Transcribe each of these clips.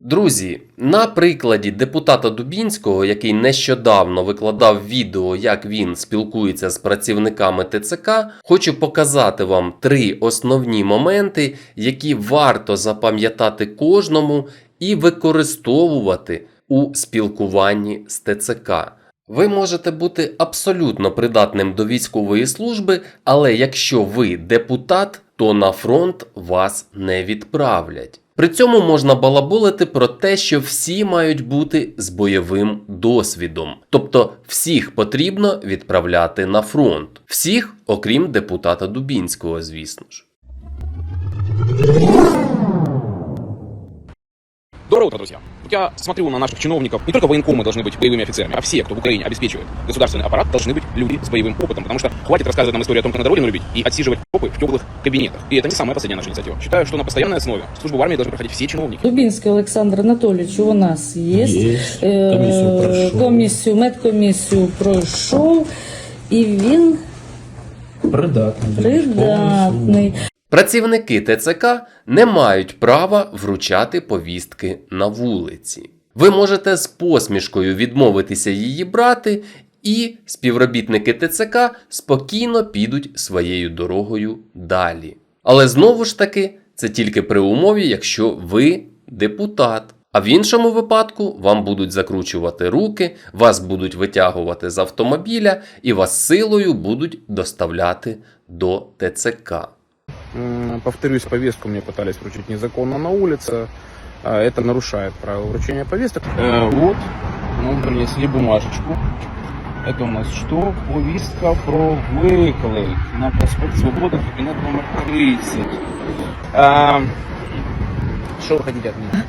Друзі, на прикладі депутата Дубінського, який нещодавно викладав відео, як він спілкується з працівниками ТЦК, хочу показати вам три основні моменти, які варто запам'ятати кожному і використовувати у спілкуванні з ТЦК. Ви можете бути абсолютно придатним до військової служби, але якщо ви депутат, то на фронт вас не відправлять. При цьому можна балаболити про те, що всі мають бути з бойовим досвідом, тобто всіх потрібно відправляти на фронт, всіх, окрім депутата Дубінського, звісно ж. Доброе утро, друзья. Вот я смотрю на наших чиновников, не только военкомы должны быть боевыми офицерами, а все, кто в Украине обеспечивает государственный аппарат, должны быть люди с боевым опытом. Потому что хватит рассказывать нам историю о том, как надо родину любить и отсиживать попы в теплых кабинетах. И это не самая последняя наша инициатива. Считаю, что на постоянной основе службу в армии должны проходить все чиновники. Дубінський Олександр Анатолійович у нас є. Є. Е, Комісію пройшов. комісію, медкомісію пройшов, і він Придатний. придатний. Працівники ТЦК не мають права вручати повістки на вулиці. Ви можете з посмішкою відмовитися її брати, і співробітники ТЦК спокійно підуть своєю дорогою далі. Але знову ж таки, це тільки при умові, якщо ви депутат. А в іншому випадку вам будуть закручувати руки, вас будуть витягувати з автомобіля і вас силою будуть доставляти до ТЦК. Повторюсь, повестку мне пытались вручить незаконно на улице. А, Это нарушает правила вручения повесток. Э, вот, нам принесли бумажечку. Это у нас что? Повестка про виклик на проспект Свободы, кабинет номер 30. А, Что вы хотите от меня?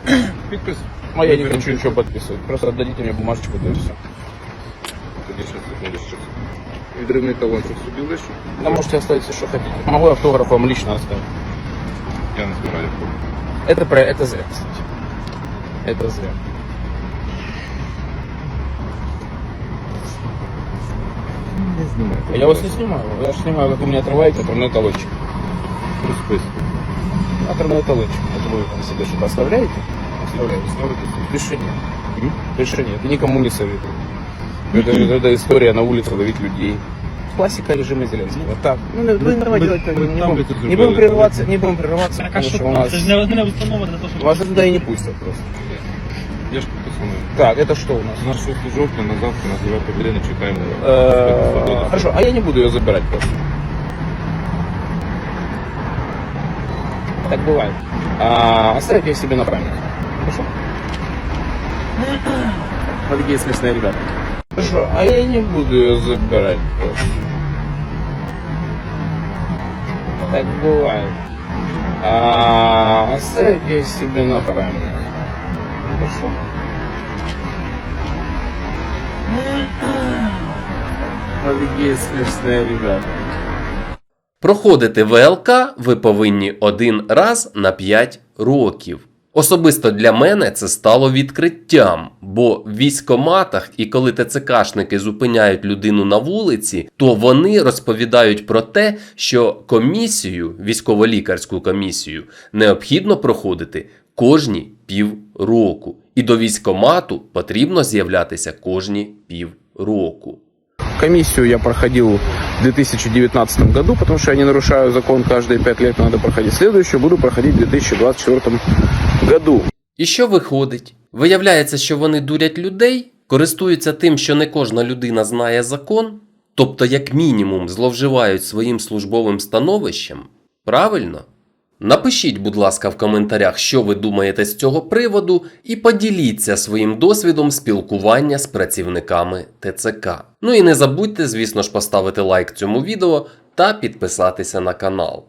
Подпись? А я не хочу ничего подписывать. Просто отдадите мне бумажечку, да и все. Відривний талон щоб собі лишу. Да можете оставить все, что хотите. Могу автограф вам лично оставить. Я не збираю. Это про это зря, кстати. Это зря. Не знімайте. Я вас не снимаю. Я же снимаю, как вы меня отрываете, отрывной талончик. Розписку. Отрывной талончик. Это вы там себе что-то оставляете? Оставляете. Ставите собі. Пиши нет. Пиши нет. И никому не советую. Это, это история на улице ловить людей. Классика режима Зеленского. Так, ну, не, Мы- ну, делать, как бы, не, там будем, это не будем прерываться, не будем прерываться, Так а потому що что у нас, Це ж не не установа для того, щоб вас туда и не пустят просто. Я ж підписаний. Так, это что у нас? На 6 жовтня, на завтра, на 9 годину чекаємо. Э, Хорошо, а я не буду ее забирать просто. Так бывает. А, оставить ее себе на память. Хорошо? Вот такие смешные ребята. Хорошо, а я не буду ее забирать просто. Так бывает. А, оставить ее себе на память. Хорошо? Ребята. Проходити ВЛК ви повинні один раз на 5 років. Особисто для мене це стало відкриттям, бо в військоматах і коли ТЦКшники зупиняють людину на вулиці, то вони розповідають про те, що комісію, військово-лікарську комісію, необхідно проходити кожні півроку. І до військомату потрібно з'являтися кожні півроку. Комиссию я проходил в 2019 году, потому что я не нарушаю закон, каждые пять лет надо проходить. Следующую буду проходить в 2024 году. І що виходить? Виявляється, що вони дурять людей, користуються тим, що не кожна людина знає закон, тобто, як мінімум, зловживають своїм службовим становищем. Правильно? Напишіть, будь ласка, в коментарях, що ви думаєте з цього приводу, і поділіться своїм досвідом спілкування з працівниками ТЦК. Ну і не забудьте, звісно ж, поставити лайк цьому відео та підписатися на канал.